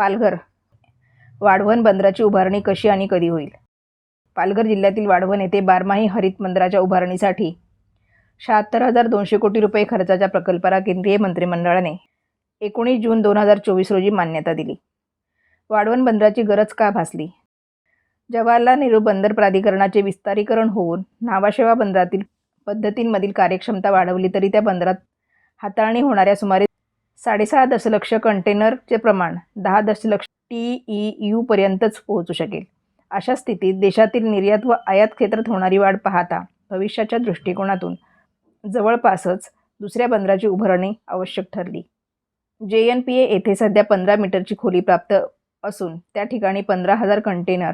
पालघर. वाढवण बंदराची उभारणी कशी आणि कधी होईल? पालघर जिल्ह्यातील वाढवण येथे बारमाही हरित बंदराच्या उभारणीसाठी शहात्तर हजार दोनशे कोटी रुपये खर्चाच्या प्रकल्पाला केंद्रीय मंत्रिमंडळाने एकोणीस जून दोन हजार चोवीस रोजी मान्यता दिली. वाढवण बंदराची गरज का भासली? जवाहरलाल नेहरू बंदर प्राधिकरणाचे विस्तारीकरण होऊन नावाशेवा बंदरातील पद्धतींमधील कार्यक्षमता वाढवली तरी त्या बंदरात हाताळणी होणाऱ्या सुमारे साडेसहा दशलक्ष कंटेनरचे प्रमाण दहा दशलक्ष टी ई यूपर्यंतच पोहोचू शकेल. अशा स्थितीत देशातील निर्यात व आयात क्षेत्रात होणारी वाढ पाहता भविष्याच्या दृष्टिकोनातून जवळपासच दुसऱ्या बंदराची उभारणी आवश्यक ठरली. जे एन पी ए येथे सध्या पंधरा मीटरची खोली प्राप्त असून त्या ठिकाणी पंधरा हजार कंटेनर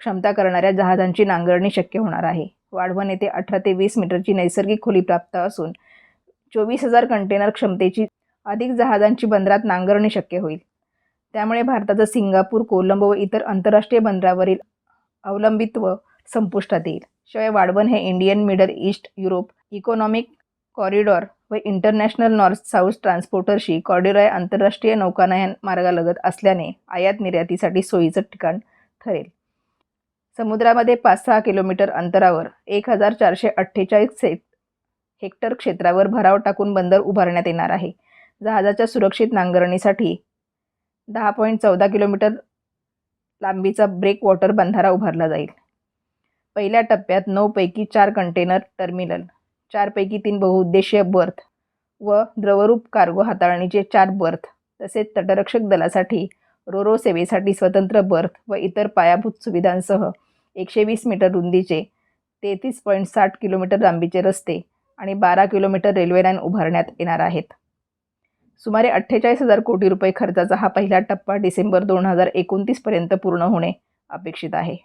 क्षमता करणाऱ्या जहाजांची नांगरणी शक्य होणार आहे. वाढवण येथे अठरा ते वीस मीटरची नैसर्गिक खोली प्राप्त असून चोवीस हजार कंटेनर क्षमतेची अधिक जहाजांची बंदरात नांगरणे शक्य होईल. त्यामुळे भारताचं सिंगापूर कोलंबो व इतर आंतरराष्ट्रीय बंदरावरील अवलंबित्व संपुष्टात येईल. शिवाय वाढवण हे Indian middle east Europe economic corridor व इंटरनॅशनल नॉर्थ साऊथ ट्रान्सपोर्टरशी कॉरिडॉर आंतरराष्ट्रीय नौकानयन मार्गालगत असल्याने आयात निर्यातीसाठी सोयीचं ठिकाण ठरेल. समुद्रामध्ये पाच सहा किलोमीटर अंतरावर एक हजार चारशे अठ्ठेचाळीस से हेक्टर क्षेत्रावर भराव टाकून बंदर उभारण्यात येणार आहे. जहाजाच्या सुरक्षित नांगरणीसाठी दहा पॉईंट चौदा किलोमीटर लांबीचा ब्रेक वॉटर बंधारा उभारला जाईल. पहिल्या टप्प्यात नऊपैकी चार कंटेनर टर्मिनल चारपैकी तीन बहुउद्देशीय बर्थ व द्रवरूप कार्गो हाताळणीचे चार बर्थ तसेच तटरक्षक दलासाठी रोरो सेवेसाठी स्वतंत्र बर्थ व इतर पायाभूत सुविधांसह एकशे वीस मीटर रुंदीचे तेहतीस पॉईंट साठ किलोमीटर लांबीचे रस्ते आणि बारा किलोमीटर रेल्वे लाईन उभारण्यात येणार आहेत. सुमारे अठ्ठेचाळीस हजार कोटी रुपये खर्चाचा हा पहिला टप्पा डिसेंबर दोन हजार एकोणतीसपर्यंत पूर्ण होणे अपेक्षित आहे.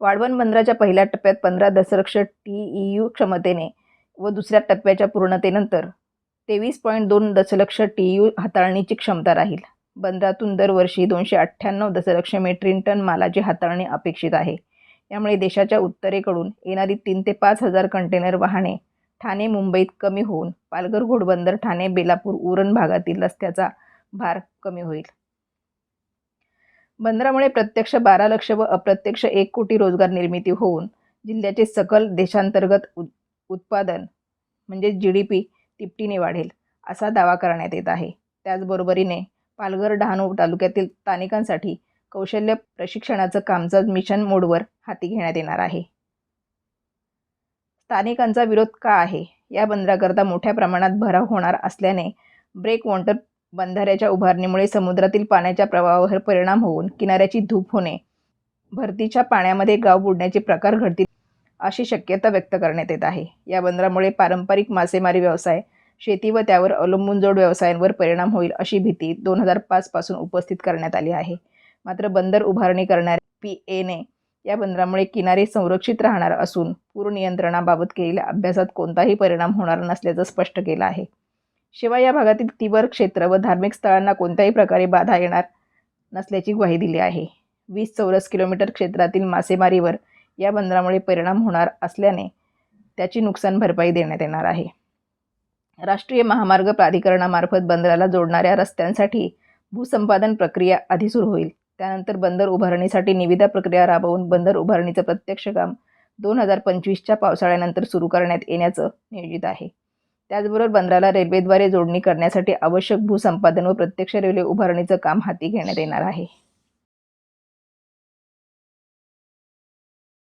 वाढवण बंदराच्या पहिल्या टप्प्यात पंधरा दशलक्ष टी ई यू क्षमतेने व दुसऱ्या टप्प्याच्या पूर्णतेनंतर तेवीस पॉईंट दोन दशलक्ष टी यू हाताळणीची क्षमता राहील. बंदरातून दरवर्षी दोनशे अठ्ठ्याण्णव दशलक्ष मेट्रिक टन मालाची हाताळणी अपेक्षित आहे. यामुळे देशाच्या उत्तरेकडून येणारी तीन ते पाच हजार कंटेनर वाहने ठाणे मुंबईत कमी होऊन पालघर घोडबंदर ठाणे बेलापूर उरण भागातील रस्त्याचा भार कमी होईल. बंदरामुळे प्रत्यक्ष बारा लक्ष व अप्रत्यक्ष एक कोटी रोजगार निर्मिती होऊन जिल्ह्याचे सकल देशांतर्गत उत्पादन म्हणजे जी डी पी तिपटीने वाढेल असा दावा करण्यात येत आहे. त्याचबरोबरीने पालघर डहाणू तालुक्यातील स्थानिकांसाठी कौशल्य प्रशिक्षणाचं कामकाज मिशन मोडवर हाती घेण्यात येणार आहे. स्थानिकांचा विरोध का आहे? या बंदराकरता मोठ्या प्रमाणात भराव होणार असल्याने ब्रेक वॉटर बंधाऱ्याच्या उभारणीमुळे समुद्रातील पाण्याच्या प्रवाहावर परिणाम होऊन किनाऱ्याची धूप होणे भरतीच्या पाण्यामध्ये गाव बुडण्याचे प्रकार घडतील अशी शक्यता व्यक्त करण्यात येत आहे. या बंदरामुळे पारंपरिक मासेमारी व्यवसाय शेती व त्यावर अवलंबून जोड व्यवसायांवर परिणाम होईल अशी भीती दोन हजार पाचपासून उपस्थित करण्यात आली आहे. मात्र बंदर उभारणी करणाऱ्या पी एने या बंदरामुळे किनारे संरक्षित राहणार असून पूर नियंत्रणाबाबत केलेल्या अभ्यासात कोणताही परिणाम होणार नसल्याचं स्पष्ट केलं आहे. शिवाय या भागातील तीव्र क्षेत्र व धार्मिक स्थळांना कोणत्याही प्रकारे बाधा येणार नसल्याची ग्वाही दिली आहे. वीस चौरस किलोमीटर क्षेत्रातील मासेमारीवर या बंदरामुळे परिणाम होणार असल्याने त्याची नुकसान भरपाई देण्यात येणार आहे. राष्ट्रीय महामार्ग प्राधिकरणामार्फत बंदराला जोडणाऱ्या रस्त्यांसाठी भूसंपादन प्रक्रिया आधी सुरू होईल. त्यानंतर बंदर उभारणीसाठी निविदा प्रक्रिया राबवून बंदर उभारणीचं प्रत्यक्ष काम दोन हजार पंचवीसच्या पावसाळ्यानंतर सुरू करण्यात येण्याचं नियोजित आहे. त्याचबरोबर बंदराला रेल्वेद्वारे जोडणी करण्यासाठी आवश्यक भूसंपादन व प्रत्यक्ष रेल्वे उभारणीचं काम हाती घेण्यात येणार आहे.